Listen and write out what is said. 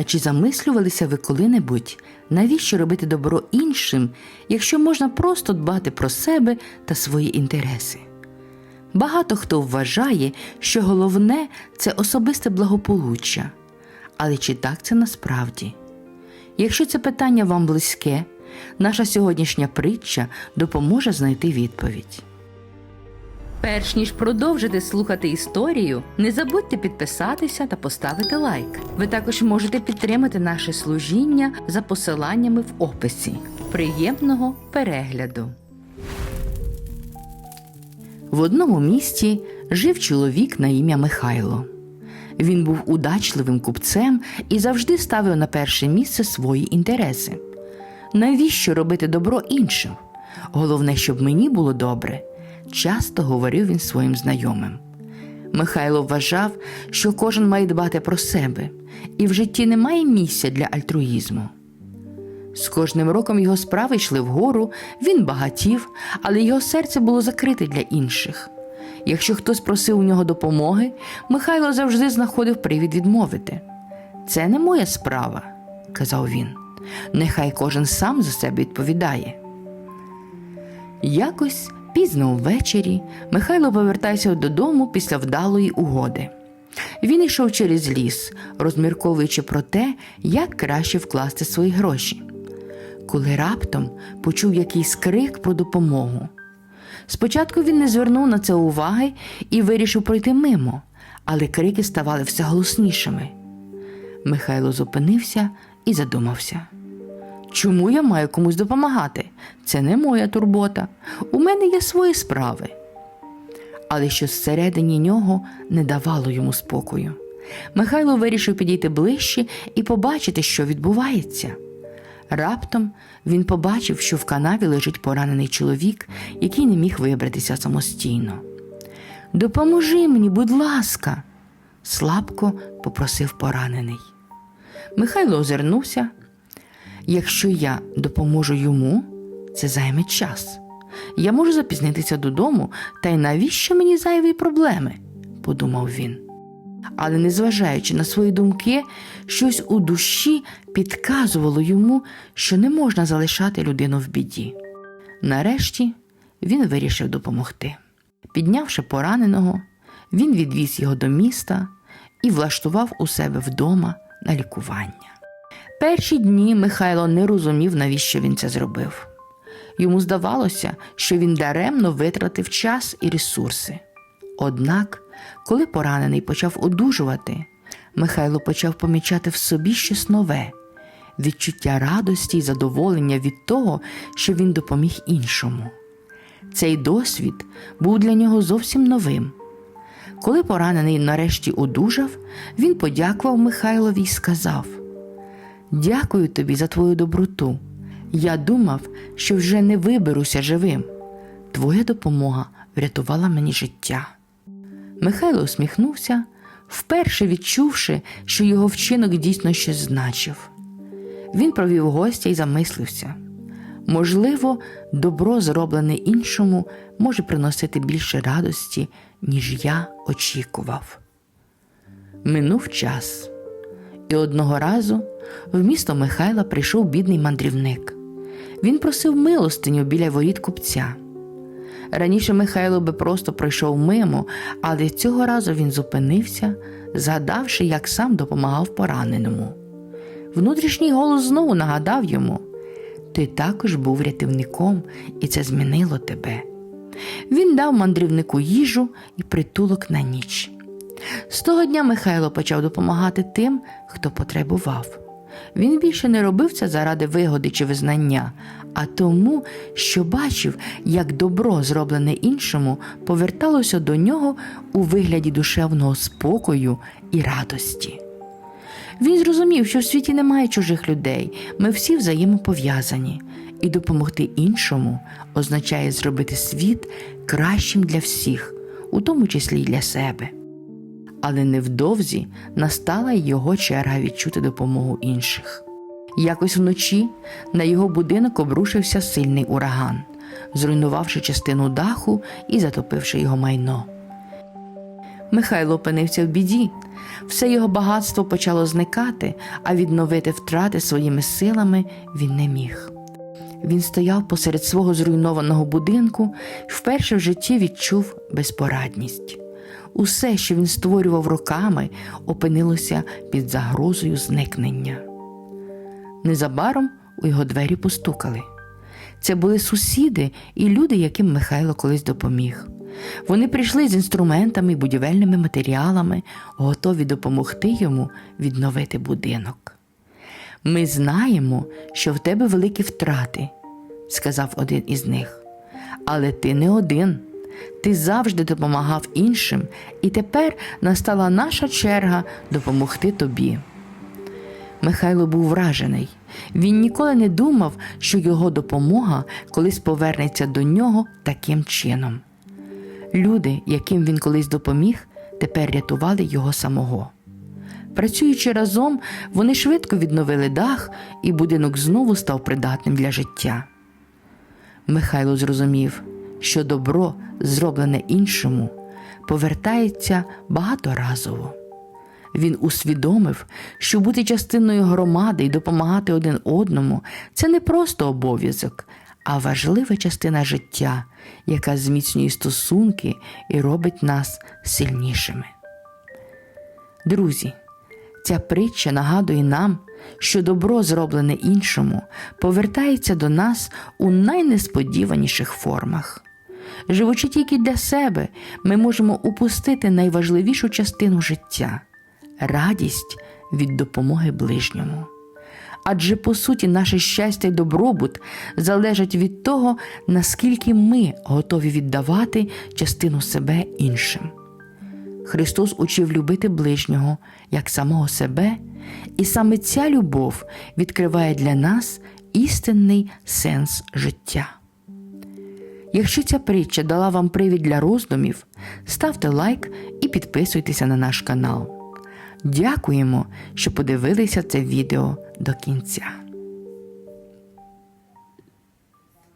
А чи замислювалися ви коли-небудь, навіщо робити добро іншим, якщо можна просто дбати про себе та свої інтереси? Багато хто вважає, що головне це особисте благополуччя. Але чи так це насправді? Якщо це питання вам близьке, наша сьогоднішня притча допоможе знайти відповідь. Перш ніж продовжити слухати історію, не забудьте підписатися та поставити лайк. Ви також можете підтримати наше служіння за посиланнями в описі. Приємного перегляду! В одному місті жив чоловік на ім'я Михайло. Він був удачливим купцем і завжди ставив на перше місце свої інтереси. Навіщо робити добро іншим? Головне, щоб мені було добре, часто говорив він своїм знайомим. Михайло вважав, що кожен має дбати про себе, і в житті немає місця для альтруїзму. З кожним роком його справи йшли вгору, він багатів, але його серце було закрите для інших. Якщо хтось просив у нього допомоги, Михайло завжди знаходив привід відмовити. Це не моя справа, казав він. Нехай кожен сам за себе відповідає. Якось пізно ввечері Михайло повертався додому після вдалої угоди. Він йшов через ліс, розмірковуючи про те, як краще вкласти свої гроші. Коли раптом почув якийсь крик про допомогу. Спочатку він не звернув на це уваги і вирішив пройти мимо, але крики ставали все голоснішими. Михайло зупинився і задумався. Чому я маю комусь допомагати? Це не моя турбота. У мене є свої справи. Але щось всередині нього не давало йому спокою. Михайло вирішив підійти ближче і побачити, що відбувається. Раптом він побачив, що в канаві лежить поранений чоловік, який не міг вибратися самостійно. Допоможи мені, будь ласка, слабко попросив поранений. Михайло озирнувся. Якщо я допоможу йому, це займе час. Я можу запізнитися додому, та й навіщо мені зайві проблеми? подумав він. Але, незважаючи на свої думки, щось у душі підказувало йому, що не можна залишати людину в біді. Нарешті він вирішив допомогти. Піднявши пораненого, він відвіз його до міста і влаштував у себе вдома на лікування. Перші дні Михайло не розумів, навіщо він це зробив. Йому здавалося, що він даремно витратив час і ресурси. Однак, коли поранений почав одужувати, Михайло почав помічати в собі щось нове відчуття радості і задоволення від того, що він допоміг іншому. Цей досвід був для нього зовсім новим. Коли поранений нарешті одужав, він подякував Михайлові і сказав: Дякую тобі за твою доброту. Я думав, що вже не виберуся живим. Твоя допомога врятувала мені життя. Михайло усміхнувся, вперше відчувши, що його вчинок дійсно щось значив. Він провів гостя і замислився. Можливо, добро, зроблене іншому, може приносити більше радості, ніж я очікував. Минув час, і одного разу в місто Михайла прийшов бідний мандрівник. Він просив милостиню біля воріт купця. Раніше Михайло би просто пройшов мимо, але цього разу він зупинився, згадавши, як сам допомагав пораненому. Внутрішній голос знову нагадав йому: Ти також був рятівником, і це змінило тебе. Він дав мандрівнику їжу і притулок на ніч. З того дня Михайло почав допомагати тим, хто потребував. Він більше не робив це заради вигоди чи визнання, а тому, що бачив, як добро, зроблене іншому, поверталося до нього у вигляді душевного спокою і радості. Він зрозумів, що в світі немає чужих людей, ми всі взаємопов'язані, і допомогти іншому означає зробити світ кращим для всіх, у тому числі й для себе. Але невдовзі настала його черга відчути допомогу інших. Якось вночі на його будинок обрушився сильний ураган, зруйнувавши частину даху і затопивши його майно. Михайло опинився в біді. Все його багатство почало зникати, а відновити втрати своїми силами він не міг. Він стояв посеред свого зруйнованого будинку і вперше в житті відчув безпорадність. Усе, що він створював роками, опинилося під загрозою зникнення. Незабаром у його двері постукали. Це були сусіди і люди, яким Михайло колись допоміг. Вони прийшли з інструментами і будівельними матеріалами, готові допомогти йому відновити будинок. Ми знаємо, що в тебе великі втрати, сказав один із них. Але ти не один. Ти завжди допомагав іншим, і тепер настала наша черга допомогти тобі. Михайло був вражений. Він ніколи не думав, що його допомога колись повернеться до нього таким чином. Люди, яким він колись допоміг, тепер рятували його самого. Працюючи разом, вони швидко відновили дах, і будинок знову став придатним для життя. Михайло зрозумів, що добро, зроблене іншому, повертається багаторазово. Він усвідомив, що бути частиною громади і допомагати один одному це не просто обов'язок, а важлива частина життя, яка зміцнює стосунки і робить нас сильнішими. Друзі, ця притча нагадує нам, що добро, зроблене іншому, повертається до нас у найнесподіваніших формах. Живучи тільки для себе, ми можемо упустити найважливішу частину життя радість від допомоги ближньому. Адже по суті наше щастя й добробут залежать від того, наскільки ми готові віддавати частину себе іншим. Христос учив любити ближнього як самого себе, і саме ця любов відкриває для нас істинний сенс життя. Якщо ця притча дала вам привід для роздумів, ставте лайк і підписуйтеся на наш канал. Дякуємо, що подивилися це відео до кінця.